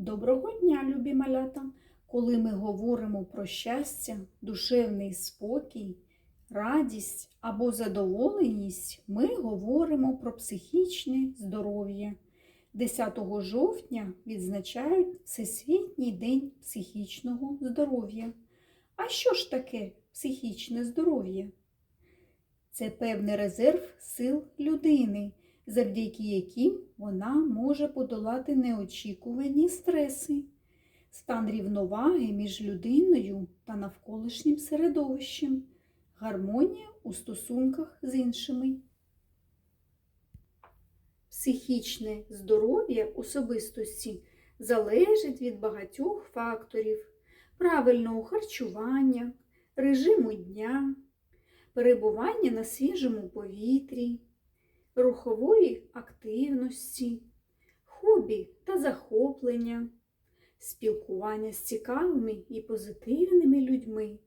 Доброго дня, любі малята! Коли ми говоримо про щастя, душевний спокій, радість або задоволеність, ми говоримо про психічне здоров'я. 10 жовтня відзначають Всесвітній день психічного здоров'я. А що ж таке психічне здоров'я? Це певний резерв сил людини, завдяки яким вона може подолати неочікувані стреси, стан рівноваги між людиною та навколишнім середовищем, гармонія у стосунках з іншими. Психічне здоров'я особистості залежить від багатьох факторів правильного харчування, режиму дня, перебування на свіжому повітрі, рухової активності, хобі та захоплення, спілкування з цікавими і позитивними людьми,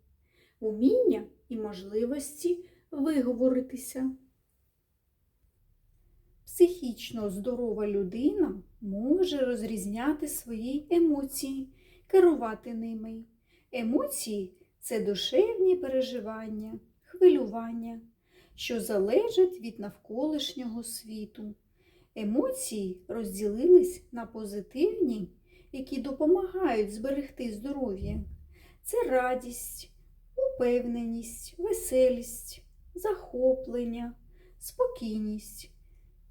уміння і можливості виговоритися. Психічно здорова людина може розрізняти свої емоції, керувати ними. Емоції це душевні переживання, хвилювання, що залежать від навколишнього світу. Емоції розділились на позитивні, які допомагають зберегти здоров'я. Це радість, упевненість, веселість, захоплення, спокійність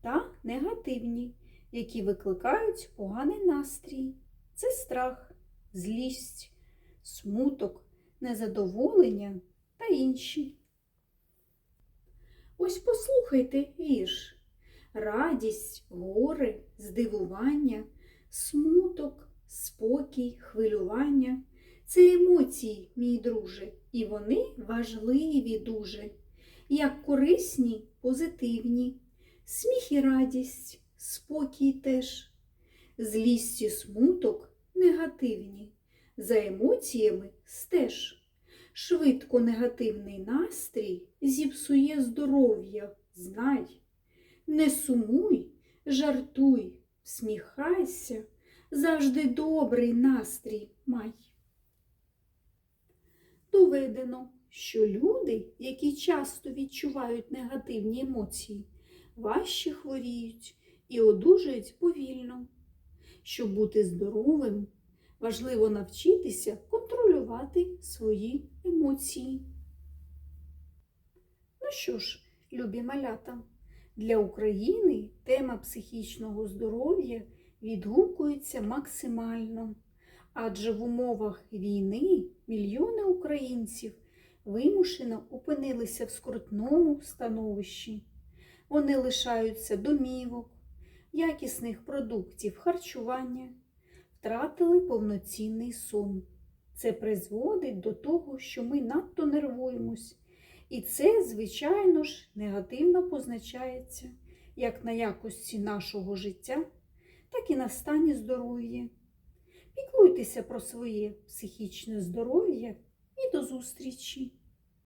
та негативні, які викликають поганий настрій. Це страх, злість, смуток, незадоволення та інші. Ось послухайте вірш. Радість, горе, здивування, смуток, спокій, хвилювання. Це емоції, мій друже, і вони важливі дуже, як корисні, позитивні, сміх і радість, спокій теж, злість і смуток негативні, за емоціями стеж. Швидко негативний настрій зіпсує здоров'я, знай. Не сумуй, жартуй, всміхайся, завжди добрий настрій май. Доведено, що люди, які часто відчувають негативні емоції, важче хворіють і одужують повільно. Щоб бути здоровим, важливо навчитися контролювати свої емоції. Ну що ж, любі малята, для України тема психічного здоров'я відгукується максимально, адже в умовах війни мільйони українців вимушено опинилися в скрутному становищі. Вони лишаються домівок, якісних продуктів харчування, втратили повноцінний сон. Це призводить до того, що ми надто нервуємось. І це, звичайно ж, негативно позначається як на якості нашого життя, так і на стані здоров'я. Піклуйтеся про своє психічне здоров'я і до зустрічі!